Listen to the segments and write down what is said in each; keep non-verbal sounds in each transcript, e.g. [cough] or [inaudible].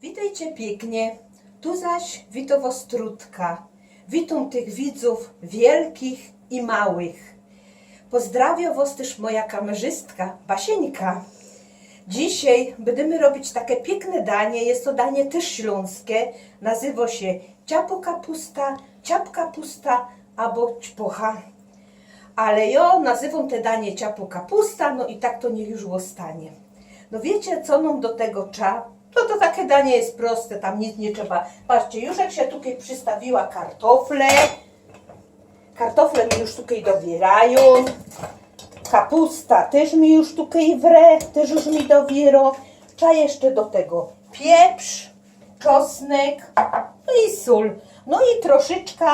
Witajcie pięknie, tu zaś Witowo Strutka. Witam tych widzów wielkich i małych. Pozdrawiam was też moja kamerzystka Basieńka. Dzisiaj będziemy robić takie piękne danie, jest to danie też śląskie. Nazywa się ciapo kapusta, ciap kapusta albo ćpocha. Ale ja nazywam te danie ciapo kapusta, no i tak to niech już zostanie. No wiecie, co nam do tego trzeba? To to takie danie jest proste, tam nic nie trzeba. Patrzcie, już jak się tutaj przystawiła kartofle, kartofle mi już tutaj dowierają, kapusta też mi już tutaj wre, też już mi dowiero. Trzeba jeszcze do tego pieprz, czosnek, no i sól. No i troszeczkę,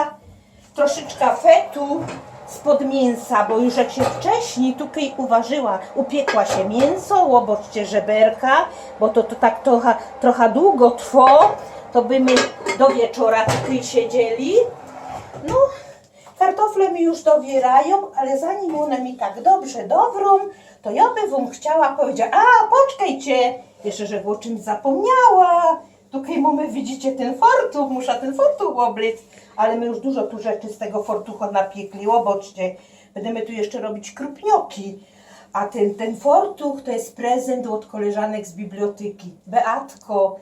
troszeczkę fetu spod mięsa, bo już jak się wcześniej tutaj uważyła, upiekła się mięso, łoboczcie żeberka, bo to, to tak trochę, trochę długo trwa, to by my do wieczora tutaj siedzieli. No, kartofle mi już dowierają, ale zanim one mi tak dobrze dobrą, to ja bym wam chciała powiedzieć, a poczekajcie, jeszcze, że o czymś zapomniała. Tutaj mamy, widzicie, ten fortuch, muszę ten fortuch oblic, ale my już dużo tu rzeczy z tego fortucha napiekli, oboczcie. Będziemy tu jeszcze robić krupnioki. A ten, ten fortuch to jest prezent od koleżanek z biblioteki. Beatko,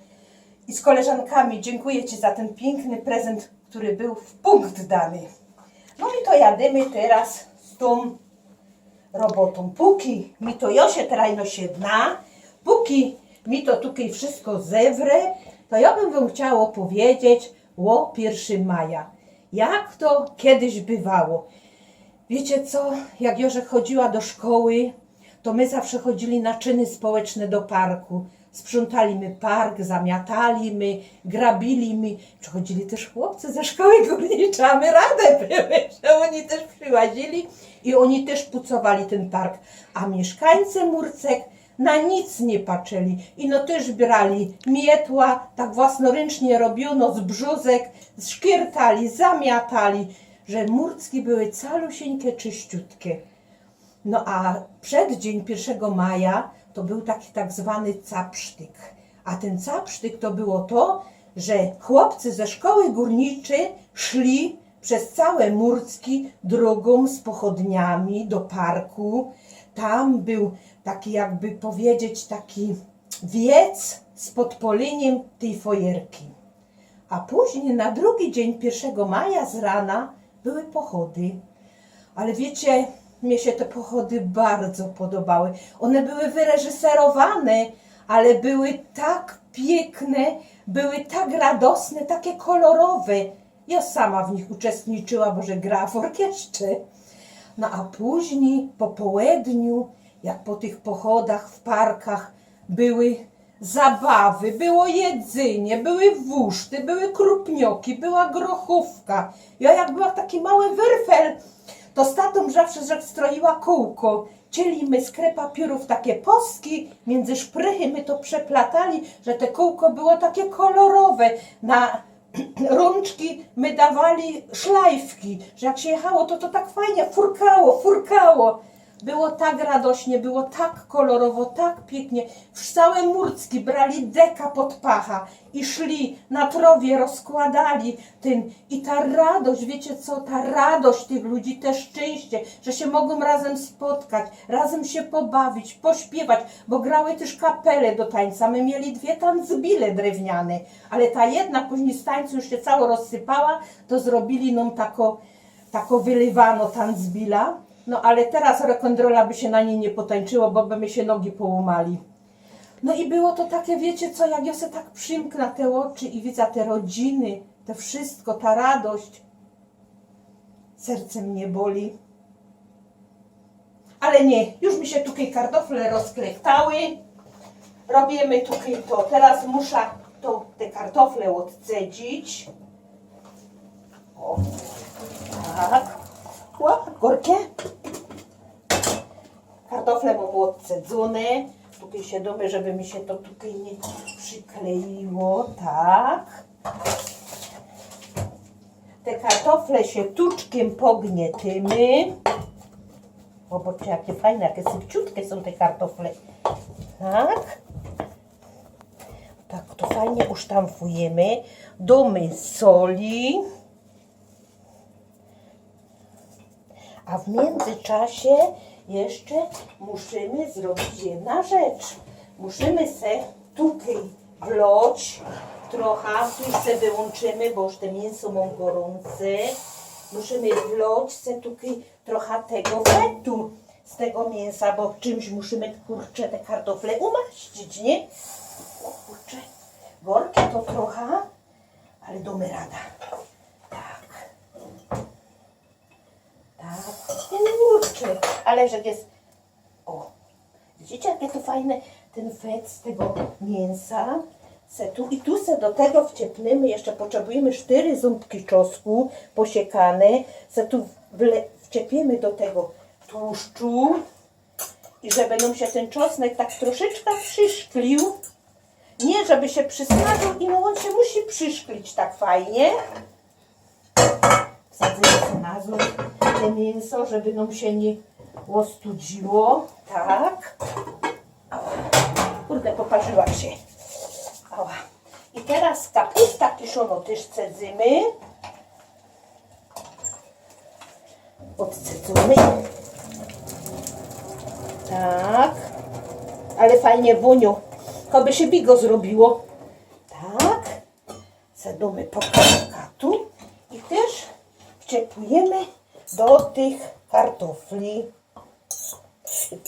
i z koleżankami dziękuję Ci za ten piękny prezent, który był w punkt dany. No i to jadymy teraz z tą robotą. Póki mi to Josie teraz się dna, póki mi to tutaj wszystko zewre, to ja bym wam chciała powiedzieć o 1 maja. Jak to kiedyś bywało. Wiecie co, jak Joże chodziła do szkoły, to my zawsze chodzili na czyny społeczne do parku. Sprzątali my park, zamiatali my, grabili my. Przychodzili też chłopcy ze szkoły górniczej, my radę były, [laughs] że oni też przywadzili i oni też pucowali ten park. A mieszkańcy Murcek na nic nie patrzyli. I no też brali mietła, tak własnoręcznie robiono z brzozek, szkiertali, zamiatali, że murcki były calusieńkie, czyściutkie. No a przeddzień 1 maja to był taki tak zwany capsztyk. A ten capsztyk to było to, że chłopcy ze szkoły górniczej szli przez całe Murcki drogą z pochodniami do parku. Tam był taki jakby powiedzieć taki wiec z podpoleniem tej fojerki. A później na drugi dzień 1 maja z rana były pochody. Ale wiecie, mnie się te pochody bardzo podobały. One były wyreżyserowane, ale były tak piękne, były tak radosne, takie kolorowe. Ja sama w nich uczestniczyła, bo że gra w orkiestrze. No a później po południu, jak po tych pochodach w parkach były zabawy, było jedzenie, były wuszty, były krupnioki, była grochówka. Ja jak była taki mały werfel, to z tatą zawsze stroiła kółko. Czyli my z krepapierów takie poski, między szprychy my to przeplatali, że te kółko było takie kolorowe. Na rączki my dawali szlajfki, że jak się jechało, to to tak fajnie furkało, furkało. Było tak radośnie, było tak kolorowo, tak pięknie. W całe Murcki brali deka pod pacha i szli na trowie, rozkładali ten. I ta radość, wiecie co, ta radość tych ludzi, te szczęście, że się mogą razem spotkać, razem się pobawić, pośpiewać, bo grały też kapele do tańca. My mieli dwie tanzbile drewniane, ale ta jedna później z tańcu już się cało rozsypała, to zrobili nam tako, tako wylewano tanzbila. No ale teraz rekondrola by się na niej nie potańczyło, bo by mi się nogi połamali. No i było to takie, wiecie co, jak ja se tak przymknę te oczy i widzę te rodziny, to wszystko, ta radość. Serce mnie boli. Ale nie, już mi się tutaj kartofle rozklektały. Robimy tutaj to. Teraz muszę to, te kartofle odcedzić. O, tak. Gorkie. Kartofle mam odcedzone. Tutaj się domy, żeby mi się to tutaj nie przykleiło. Tak. Te kartofle się tuczkiem pognietimy. Zobaczcie, jakie fajne, jakie sypciutkie są te kartofle. Tak. Tak to fajnie usztamfujemy. Domy soli. A w międzyczasie jeszcze musimy zrobić jedna rzecz. Musimy se tutaj wloć trochę, tu se wyłączymy, bo już te mięso mam gorące. Musimy wloć se tutaj trochę tego fetu z tego mięsa, bo czymś musimy, kurczę, te kartofle umaścić, nie? O kurczę, gorkie to trochę, ale domy rada. Tak. Tak, że jest. O, widzicie jakie to fajne ten fet z tego mięsa. Se tu i tu se do tego wciepnymy, jeszcze potrzebujemy cztery ząbki czosnku posiekane. Se tu wle, wciepiemy do tego tłuszczu i żeby nam się ten czosnek tak troszeczkę przyszklił. Nie, żeby się przysmażył i on się musi przyszklić tak fajnie. Wsadzę sobie na te mięso, żeby nam się nie ostudziło. Tak. Kurde, poparzyła się. Ała. I teraz kapusta kiszoną też cedzymy. Odcedzony. Tak. Ale fajnie wuniu. Choby się bigo zrobiło. Tak. Zadumy po tu i też wczepujemy do tych kartofli.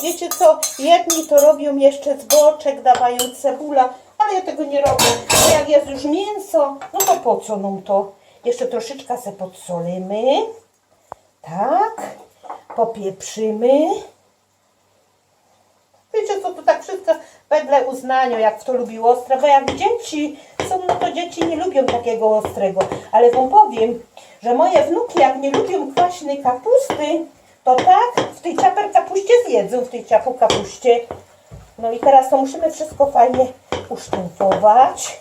Wiecie co, jedni to robią jeszcze z boczek, dawając cebula, ale ja tego nie robię. Bo jak jest już mięso, no to po co nam to? Jeszcze troszeczkę se podsolimy. Tak. Popieprzymy. Wiecie co, to tak wszystko wedle uznania, jak kto lubi ostre, bo jak dzieci są, no to dzieci nie lubią takiego ostrego. Ale wam powiem, że moje wnuki, jak nie lubią kwaśnej kapusty, to tak w tej ciaper kapuście zjedzą, w tej ciapu kapuście. No i teraz to musimy wszystko fajnie usztępować.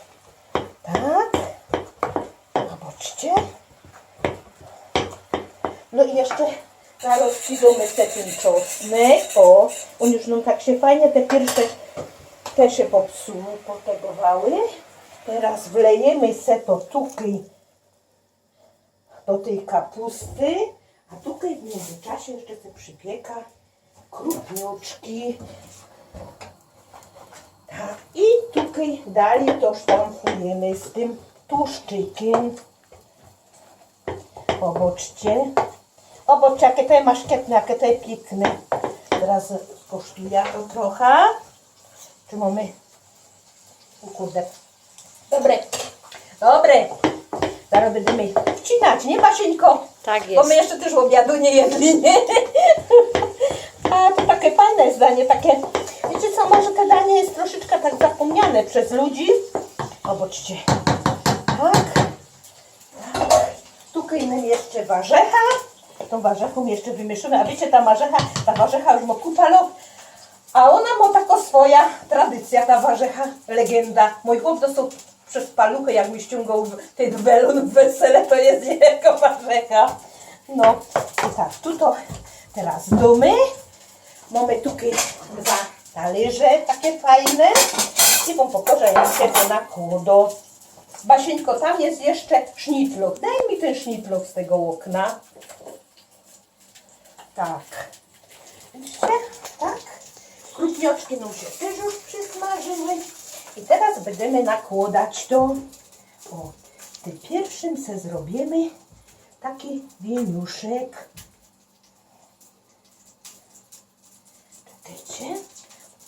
Tak. Zobaczcie. No i jeszcze zaraz idziemy te ten. O, on już nam tak się fajnie, te pierwsze te się popsuły, potegowały. Teraz wlejemy se to do tej kapusty, a tutaj w międzyczasie jeszcze se przypieka krupniuczki. Tak, i tutaj dalej to sztamfujemy z tym tłuszczykiem. Poboczcie. Oboczcie, jakie to ma szkietne, jakie to jest piękne. Teraz skosztuję to trochę. Czy mamy... O kurde. Dobre. Dobre. Zaraz będziemy wcinać, nie Basieńko? Tak Bo jest. my jeszcze też obiadu nie jedli, nie? [laughs] A to takie fajne zdanie, takie... Wiecie co, może te danie jest troszeczkę tak zapomniane przez ludzi. Zobaczcie. Tak. tak. Tutaj nam jeszcze warzecha. Tą warzechą jeszcze wymieszymy. A wiecie, ta warzecha, ta warzecha już ma kupalo. A ona ma taka swoja tradycja, ta warzecha, legenda. Mój chłop dostał przez paluchę, jak mi ściągał ten welon w wesele, to jest jego warzecha. No i tak, tu to teraz domy. Mamy tutaj dwa talerze takie fajne. I wam pokażę, jak się to nakłada. Basieńko, tam jest jeszcze sznitlok. Daj mi ten sznitlok z tego okna. Tak. Widzicie? Tak. Krupnioczki nam się też już przysmażyły. I teraz będziemy nakładać to. O, tym pierwszym se zrobimy taki wieniuszek. Widzicie?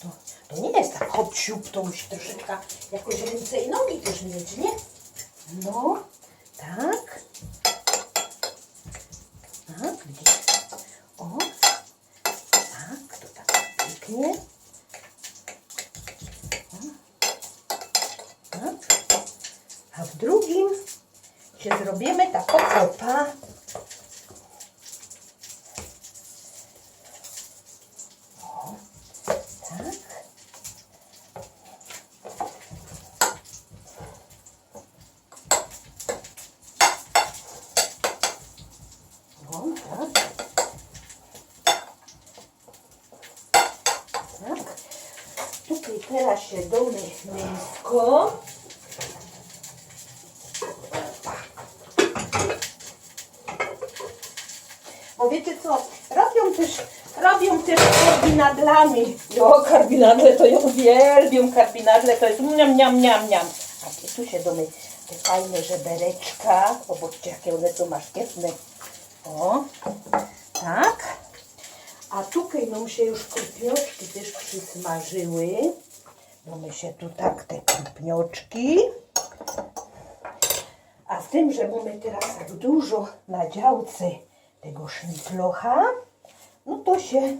To, to nie jest tak hop siup, to musi troszeczkę jakoś ręce i nogi też mieć, nie? No, tak. Tak, widzicie? O, tak, to tak pięknie. O, tak. A w drugim się zrobimy taką kopa. Tak. Tak. Tak. Teraz się domy Bo wiecie co, robią też, robią też karbinadlami. O, karbinadle to ja uwielbiam, karbinadle to jest miam, miam, miam, miam. A tu się domy, te fajne żebereczka, zobaczcie jakie one są maszkietne. O, tak. A tutaj nam się już krupnioczki też przysmażyły. Mamy się tu tak te krupnioczki. A z tym, że mamy teraz tak dużo na działce tego sznytlocha, no to się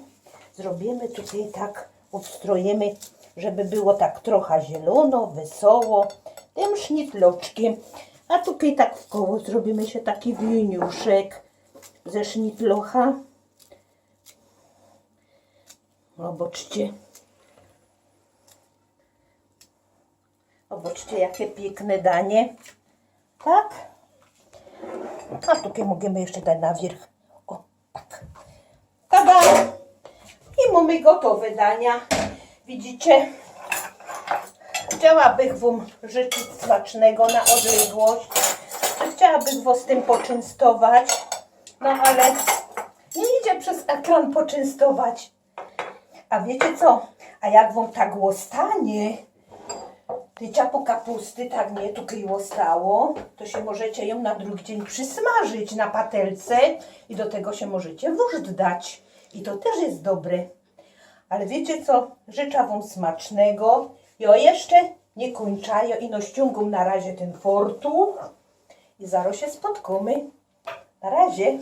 zrobimy tutaj tak, obstrojemy, żeby było tak trochę zielono, wesoło, tym sznytloczkiem. A tutaj tak w koło zrobimy się taki wieniuszek ze sznytlocha. Zobaczcie. Zobaczcie, jakie piękne danie. Tak? A tutaj możemy jeszcze dać na wierzch. Tada! I mamy gotowe dania. Widzicie? Chciałabym Wam życzyć smacznego na odległość. Chciałabym Was tym poczęstować. No ale nie idzie przez ekran poczęstować. A wiecie co? A jak Wam tak łostanie, ty ciapo kapusty tak nie tutaj łostało, to się możecie ją na drugi dzień przysmażyć na patelce i do tego się możecie wóżd dać. I to też jest dobre. Ale wiecie co? Życzę Wam smacznego. I o jeszcze nie kończają i no ściągam na razie ten fortuch i zaraz się spotkamy. Na razie.